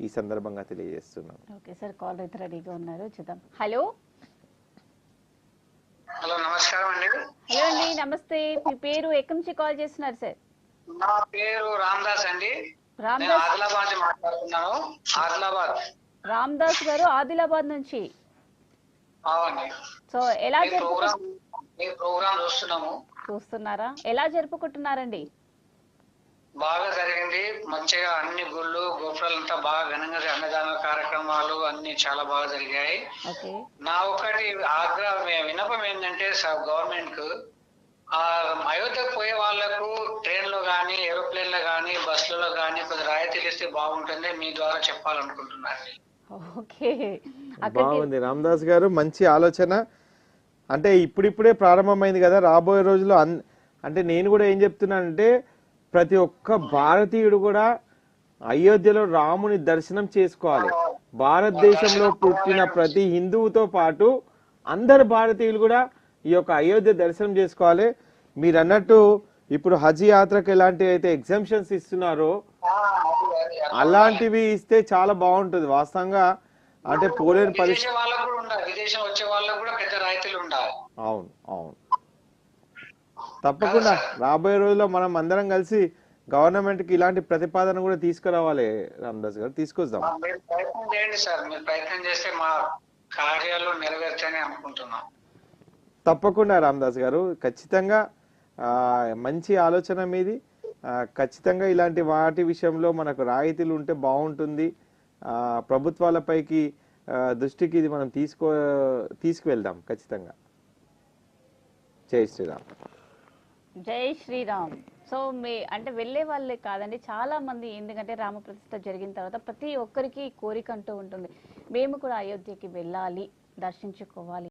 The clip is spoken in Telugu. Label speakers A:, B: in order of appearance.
A: ఈ సందర్భంగా తెలియజేస్తున్నాను.
B: ఓకే సార్ కాల్ అయితే రెడీగా ఉన్నారు. చూద్దాం. హలో.
C: హలో నమస్కారం అండి.
B: హలో అండి నమస్తే. మీ పేరు ఎక్కడి నుంచి కాల్ చేస్తున్నారు సార్?
C: నా పేరు రామదాస్ అండి. నేను
B: రామ్దాస్
C: ఆదిలాబాద్ నుంచి మాట్లాడుతున్నాను. ఆదిలాబాద్.
B: రామ్దాస్ గారు ఆదిలాబాద్ నుంచి.
C: అవునండి.
B: సో ఎలా
C: మీ
B: జరుపుకు
C: ప్రోగ్రామ్ మీ ప్రోగ్రామ్ చూస్తున్నాము.
B: చూస్తున్నారా? ఎలా జరుపుకుంటున్నారండి?
C: బాగా జరిగింది. మంచిగా అన్ని గుళ్ళు గోపురాలంతా బాగా ఘనంగా అన్నదాన కార్యక్రమాలు అన్ని చాలా బాగా జరిగాయి.
B: ఓకే.
C: నా ఒకటి ఆగ్రహ వినపం ఏంటంటే గవర్నమెంట్కు ఆ అయోధ్యకు పోయే వాళ్ళకు ట్రైన్లో కానీ ఏరోప్లేన్లో కానీ బస్సులలో కానీ కొద్ది రాయితీలు ఇస్తే బాగుంటుంది. మీ ద్వారా చెప్పాలనుకుంటున్నాను.
A: బాగుంది. రామదాస్ గారు మంచి ఆలోచన. అంటే ఇప్పుడిప్పుడే ప్రారంభమైంది కదా రాబోయే రోజుల్లో అన్ అంటే నేను కూడా ఏం చెప్తున్నానంటే ప్రతి ఒక్క భారతీయుడు కూడా అయోధ్యలో రాముని దర్శనం చేసుకోవాలి. భారతదేశంలో పుట్టిన ప్రతి హిందువుతో పాటు అందరు భారతీయులు కూడా ఈ యొక్క అయోధ్య దర్శనం చేసుకోవాలి. మీరు అన్నట్టు ఇప్పుడు హజ్ యాత్రకు ఎలాంటి అయితే ఎగ్జామ్షన్స్ ఇస్తున్నారో అలాంటివి ఇస్తే చాలా బాగుంటుంది. వాస్తవంగా అంటే పోలేని పరిస్థితి అవును అవును. తప్పకుండా రాబోయే రోజుల్లో మనం అందరం కలిసి గవర్నమెంట్కి ఇలాంటి ప్రతిపాదన కూడా తీసుకురావాలి రామదాస్ గారు. తీసుకొద్దాం.
C: మీరు ప్రయత్నం చేయండి సార్. మీరు ప్రయత్నం చేస్తే మా కార్యాలు నెరవేర్చని అనుకుంటున్నాం.
A: తప్పకుండా రామదాస్ గారు. ఖచ్చితంగా మంచి ఆలోచన మీది. ఖచ్చితంగా ఇలాంటి వాటి విషయంలో మనకు రాయితీలు ఉంటే బాగుంటుంది. ఆ, ప్రభుత్వాలపైకి దృష్టికి ఇది మనం తీసుకో తీసుకువెళ్దాం ఖచ్చితంగా. జై శ్రీరామ్.
B: జై శ్రీరామ్. సో మీ అంటే వెళ్ళే వాళ్ళే కాదండి. చాలా మంది ఎందుకంటే రామప్రతిష్ట జరిగిన తర్వాత ప్రతి ఒక్కరికి కోరిక అంటూ ఉంటుంది. మేము కూడా అయోధ్యకి వెళ్ళాలి దర్శించుకోవాలి.